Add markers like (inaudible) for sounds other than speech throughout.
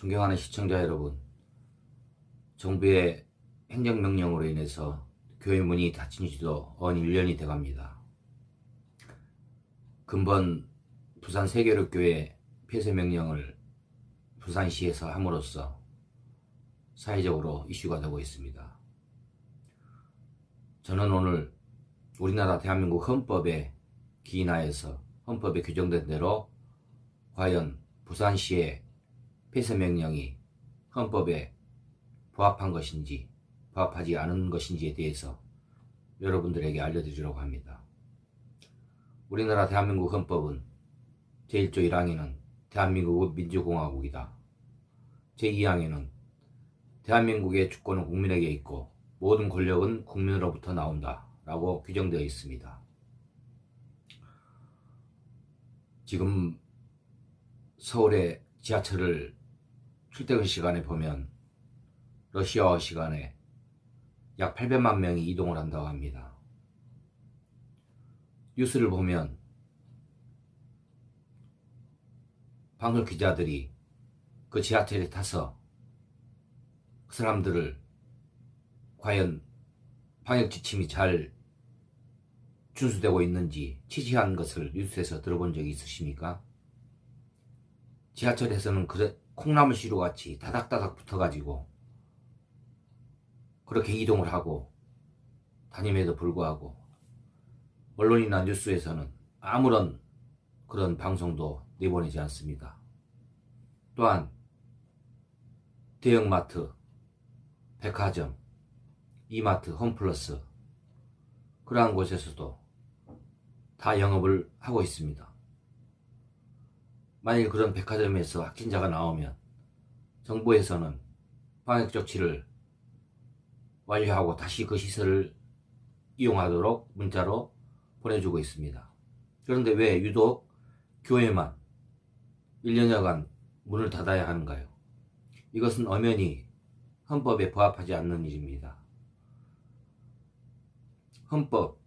존경하는 시청자 여러분, 정부의 행정명령으로 인해서 교회 문이 닫힌 지도 언 1년이 돼갑니다. 근본 부산 세계로교회 폐쇄 명령을 부산시에서 함으로써 사회적으로 이슈가 되고 있습니다. 저는 오늘 우리나라 대한민국 헌법에 기인하여서 헌법에 규정된 대로 과연 부산시의 폐쇄 명령이 헌법에 부합한 것인지 부합하지 않은 것인지에 대해서 여러분들에게 알려드리려고 합니다. 우리나라 대한민국 헌법은 제1조 1항에는 대한민국은 민주공화국이다. 제2항에는 대한민국의 주권은 국민에게 있고 모든 권력은 국민으로부터 나온다. 라고 규정되어 있습니다. 지금 서울의 지하철을 출퇴근 시간에 보면 러시아어 시간에 약 800만 명이 이동을 한다고 합니다. 뉴스를 보면 방송 기자들이 그 지하철에 타서 그 사람들을 과연 방역 지침이 잘 준수되고 있는지 취재한 것을 뉴스에서 들어본 적이 있으십니까? 지하철에서는 그래, 콩나물 시루 같이 다닥다닥 붙어가지고 그렇게 이동을 하고 다님에도 불구하고 언론이나 뉴스에서는 아무런 그런 방송도 내보내지 않습니다. 또한 대형마트, 백화점, 이마트, 홈플러스 그러한 곳에서도 다 영업을 하고 있습니다. 만일 그런 백화점에서 확진자가 나오면 정부에서는 방역 조치를 완료하고 다시 그 시설을 이용하도록 문자로 보내주고 있습니다. 그런데 왜 유독 교회만 1년여간 문을 닫아야 하는가요? 이것은 엄연히 헌법에 부합하지 않는 일입니다. 헌법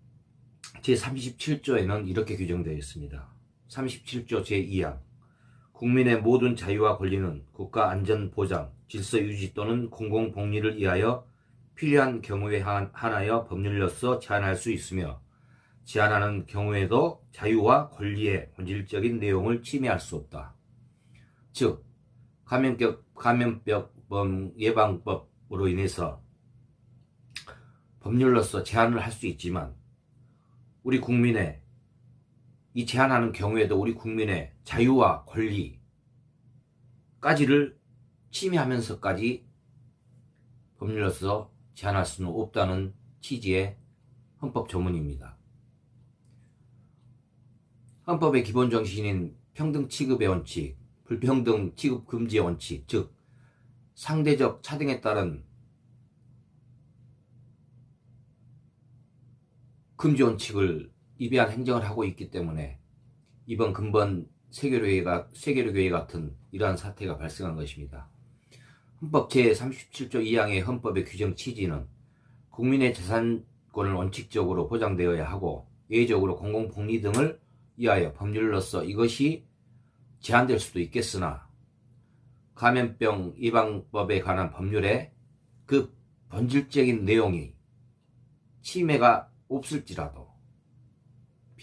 제37조에는 이렇게 규정되어 있습니다. 37조 제2항 국민의 모든 자유와 권리는 국가 안전 보장, 질서 유지 또는 공공 복리를 위하여 필요한 경우에 한하여 법률로서 제한할 수 있으며 제한하는 경우에도 자유와 권리의 본질적인 내용을 침해할 수 없다. 즉 감염병 감염병 예방법으로 인해서 법률로서 제한을 할 수 있지만 우리 국민의 이 제한하는 경우에도 우리 국민의 자유와 권리까지를 침해하면서까지 법률로서 제한할 수는 없다는 취지의 헌법 조문입니다. 헌법의 기본 정신인 평등 취급의 원칙, 불평등 취급 금지의 원칙, 즉 상대적 차등에 따른 금지 원칙을 위배한 행정을 하고 있기 때문에 이번 근본 세계로교회가 세계로교회 같은 이러한 사태가 발생한 것입니다. 헌법 제37조 2항의 헌법의 규정 취지는 국민의 재산권을 원칙적으로 보장되어야 하고 예외적으로 공공복리 등을 위하여 법률로서 이것이 제한될 수도 있겠으나 감염병 예방법에 관한 법률에 그 본질적인 내용이 침해가 없을지라도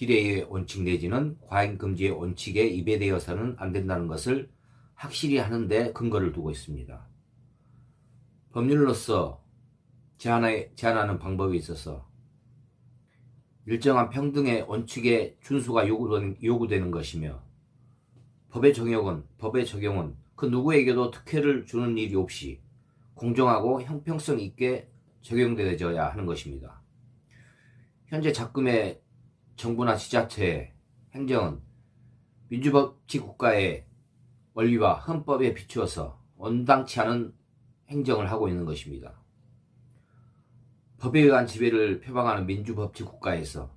비례의 원칙 내지는 과잉 금지의 원칙에 입에되어서는 안 된다는 것을 확실히 하는데 근거를 두고 있습니다. 법률로서 제한해, 제한하는 방법에 있어서 일정한 평등의 원칙의 준수가 요구되는, 요구되는 것이며 법의 적용은 법의 적용은 그 누구에게도 특혜를 주는 일이 없이 공정하고 형평성 있게 적용되어야 하는 것입니다. 현재 작금의 정부나 지자체의 행정은 민주법치 국가의 원리와 헌법에 비추어서 원당치 않은 행정을 하고 있는 것입니다. 법에 의한 지배를 표방하는 민주법치 국가에서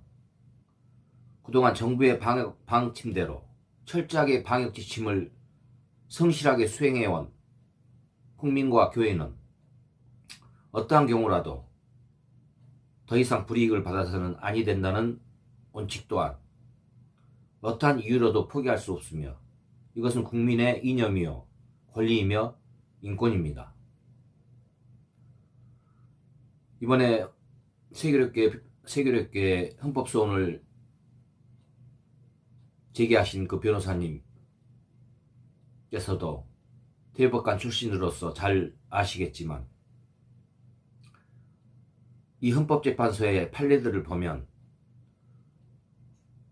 그동안 정부의 방역, 방침대로 철저하게 방역 지침을 성실하게 수행해온 국민과 교회는 어떠한 경우라도 더 이상 불이익을 받아서는 아니 된다는 원칙 또한 어떠한 이유로도 포기할 수 없으며 이것은 국민의 이념이요 권리이며 인권입니다. 이번에 세계력계 세계력계 헌법 소원을 제기하신 그 변호사님께서도 대법관 출신으로서 잘 아시겠지만 이 헌법재판소의 판례들을 보면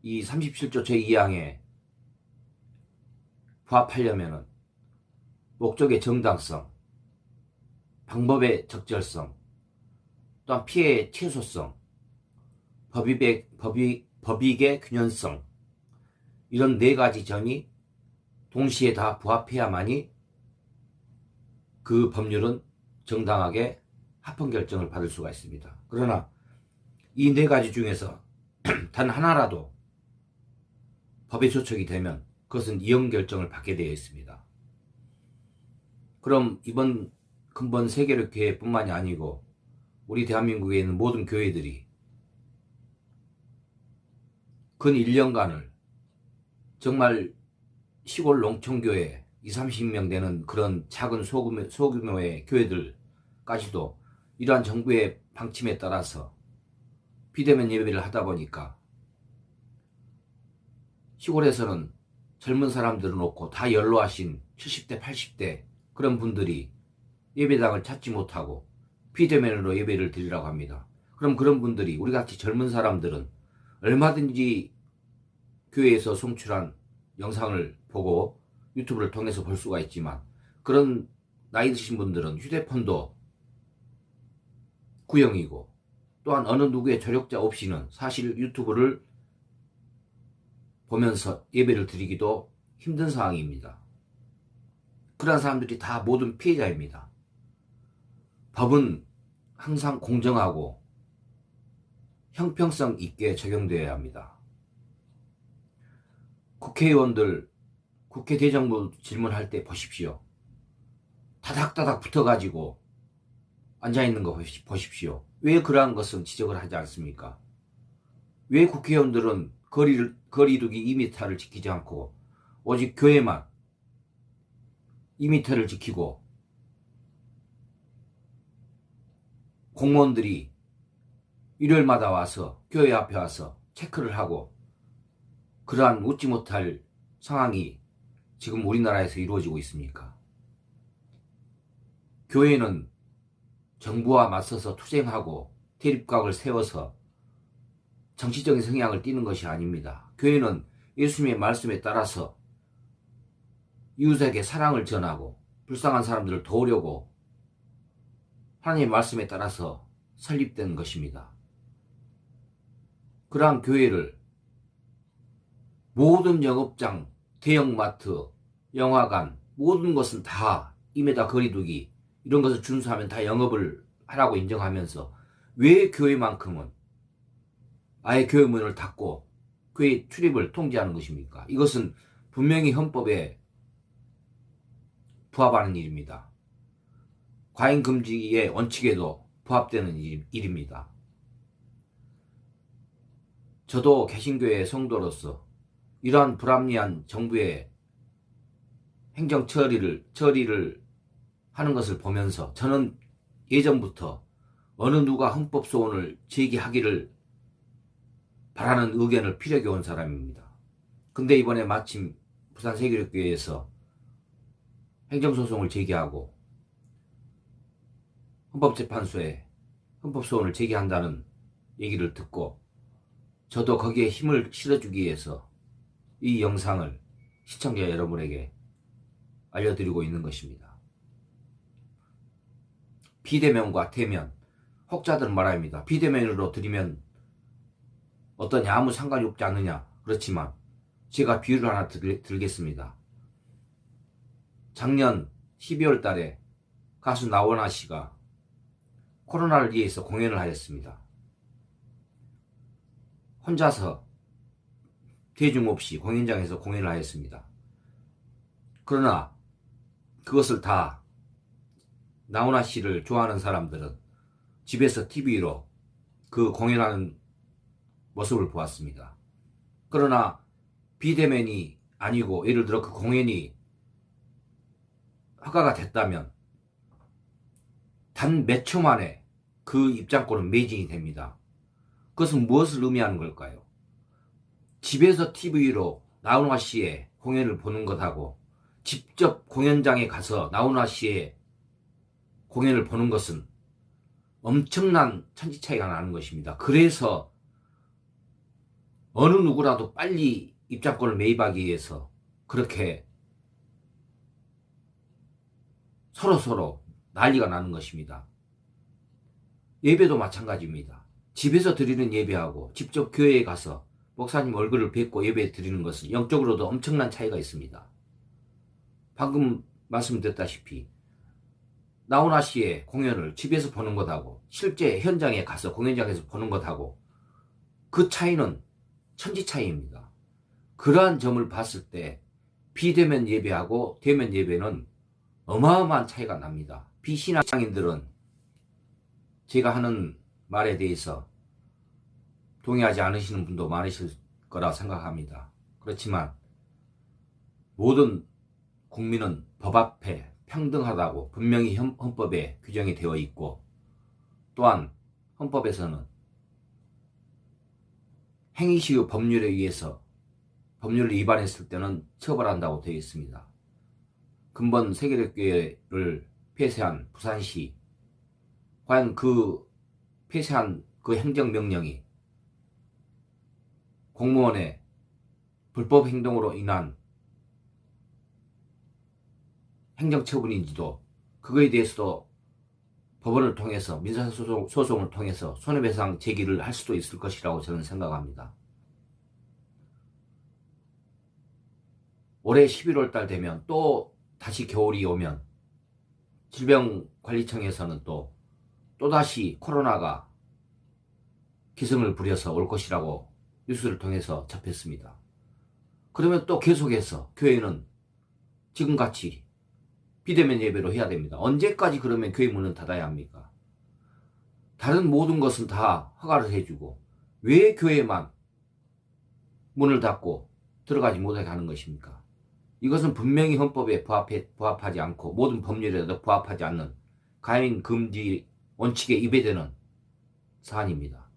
이 37조 제2항에 부합하려면은 목적의 정당성, 방법의 적절성, 또한 피해의 최소성, 법익의, 법익, 법익의 균연성 이런 네 가지 점이 동시에 다 부합해야만이 그 법률은 정당하게 합헌 결정을 받을 수가 있습니다. 그러나 이 네 가지 중에서 (clears throat) 단 하나라도 법에 조촉이 되면 그것은 이용 결정을 받게 되어 있습니다. 그럼 이번 근본 세계력 교회뿐만이 아니고 우리 대한민국에 있는 모든 교회들이 근 1년간을 정말 시골 농촌교회 20, 30명 되는 그런 작은 소규모, 소규모의 교회들까지도 이러한 정부의 방침에 따라서 비대면 예배를 하다 보니까 시골에서는 젊은 사람들은 없고 다 연로하신 70대, 80대 그런 분들이 예배당을 찾지 못하고 비대면으로 예배를 드리라고 합니다. 그럼 그런 분들이 우리 같이 젊은 사람들은 얼마든지 교회에서 송출한 영상을 보고 유튜브를 통해서 볼 수가 있지만 그런 나이 드신 분들은 휴대폰도 구형이고 또한 어느 누구의 조력자 없이는 사실 유튜브를 보면서 예배를 드리기도 힘든 상황입니다. 그러한 사람들이 다 모든 피해자입니다. 법은 항상 공정하고 형평성 있게 적용되어야 합니다. 국회의원들 국회 대정부 질문할 때 보십시오. 다닥다닥 붙어가지고 앉아있는 거 보십시오. 왜 그러한 것은 지적을 하지 않습니까? 왜 국회의원들은 거리를, 거리두기 2m를 지키지 않고 오직 교회만 2m를 지키고 공무원들이 일요일마다 와서 교회 앞에 와서 체크를 하고 그러한 웃지 못할 상황이 지금 우리나라에서 이루어지고 있습니까? 교회는 정부와 맞서서 투쟁하고 대립각을 세워서 정치적인 성향을 띠는 것이 아닙니다. 교회는 예수님의 말씀에 따라서 이웃에게 사랑을 전하고 불쌍한 사람들을 도우려고 하나님의 말씀에 따라서 설립된 것입니다. 그러한 교회를 모든 영업장, 대형마트, 영화관, 모든 것은 다 2m 거리두기 이런 것을 준수하면 다 영업을 하라고 인정하면서 왜 교회만큼은 아예 교회 문을 닫고 교회 출입을 통제하는 것입니까? 이것은 분명히 헌법에 부합하는 일입니다. 과잉 금지의 원칙에도 부합되는 일, 일입니다. 저도 개신교의 성도로서 이러한 불합리한 정부의 행정 처리를 처리를 하는 것을 보면서 저는 예전부터 어느 누가 헌법 소원을 제기하기를 바라는 의견을 피력해 온 사람입니다. 근데 이번에 마침 부산 세계력교회에서 행정소송을 제기하고 헌법재판소에 헌법소원을 제기한다는 얘기를 듣고 저도 거기에 힘을 실어주기 위해서 이 영상을 시청자 여러분에게 알려드리고 있는 것입니다. 비대면과 대면, 혹자들은 말합니다. 비대면으로 드리면 어떠냐 아무 상관이 없지 않느냐 그렇지만 제가 비유를 하나 들, 들겠습니다. 작년 12월 달에 가수 나원아 씨가 코로나를 위해서 공연을 하였습니다. 혼자서 대중 없이 공연장에서 공연을 하였습니다. 그러나 그것을 다 나훈아 씨를 좋아하는 사람들은 집에서 TV로 그 공연하는 모습을 보았습니다. 그러나 비대면이 아니고 예를 들어 그 공연이 허가가 됐다면 단 몇 초 만에 그 입장권은 매진이 됩니다. 그것은 무엇을 의미하는 걸까요? 집에서 TV로 나훈아 씨의 공연을 보는 것하고 직접 공연장에 가서 나훈아 씨의 공연을 보는 것은 엄청난 천지 차이가 나는 것입니다. 그래서 어느 누구라도 빨리 입장권을 매입하기 위해서 그렇게 서로 서로 난리가 나는 것입니다. 예배도 마찬가지입니다. 집에서 드리는 예배하고 직접 교회에 가서 목사님 얼굴을 뵙고 예배 드리는 것은 영적으로도 엄청난 차이가 있습니다. 방금 말씀드렸다시피 나훈아 씨의 공연을 집에서 보는 것하고 실제 현장에 가서 공연장에서 보는 것하고 그 차이는 천지 차이입니다. 그러한 점을 봤을 때 비대면 예배하고 대면 예배는 어마어마한 차이가 납니다. 비신앙인들은 제가 하는 말에 대해서 동의하지 않으시는 분도 많으실 거라 생각합니다. 그렇지만 모든 국민은 법 앞에 평등하다고 분명히 헌- 헌법에 규정이 되어 있고 또한 헌법에서는 행위시효 법률에 의해서 법률을 위반했을 때는 처벌한다고 되어 있습니다. 근본 세계력교회를 폐쇄한 부산시 과연 그 폐쇄한 그 행정명령이 공무원의 불법 행동으로 인한 행정처분인지도 그거에 대해서도 법원을 통해서 민사소송 소송을 통해서 손해배상 제기를 할 수도 있을 것이라고 저는 생각합니다. 올해 11월 달 되면 또 다시 겨울이 오면 질병관리청에서는 또 또다시 코로나가 기승을 부려서 올 것이라고 뉴스를 통해서 접했습니다. 그러면 또 계속해서 교회는 지금같이 비대면 예배로 해야 됩니다. 언제까지 그러면 교회 문은 닫아야 합니까? 다른 모든 것은 다 허가를 해주고 왜 교회만 문을 닫고 들어가지 못하게 하는 것입니까? 이것은 분명히 헌법에 부합해, 부합하지 않고 모든 법률에도 부합하지 않는 가인 금지 원칙에 위배되는 사안입니다.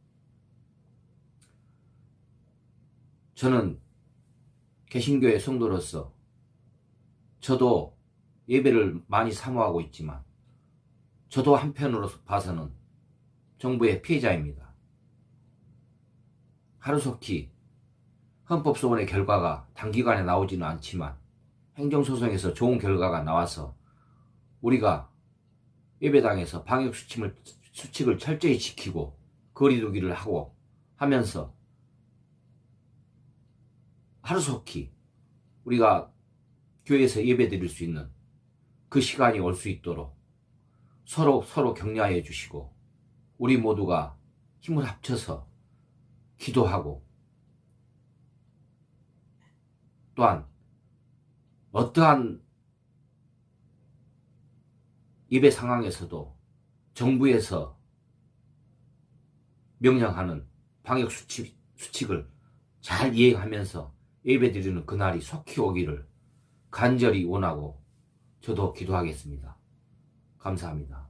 저는 개신교의 성도로서 저도 예배를 많이 사모하고 있지만 저도 한편으로 봐서는 정부의 피해자입니다. 하루속히 헌법소원의 결과가 단기간에 나오지는 않지만 행정소송에서 좋은 결과가 나와서 우리가 예배당에서 방역 수칙을, 수칙을 철저히 지키고 거리두기를 하고 하면서 하루속히 우리가 교회에서 예배 드릴 수 있는 그 시간이 올 수 있도록 서로 서로 격려해 주시고 우리 모두가 힘을 합쳐서 기도하고 또한 어떠한 예배 상황에서도 정부에서 명령하는 방역 수칙, 수칙을 잘 이행하면서 예배 드리는 그날이 속히 오기를 간절히 원하고 저도 기도하겠습니다. 감사합니다.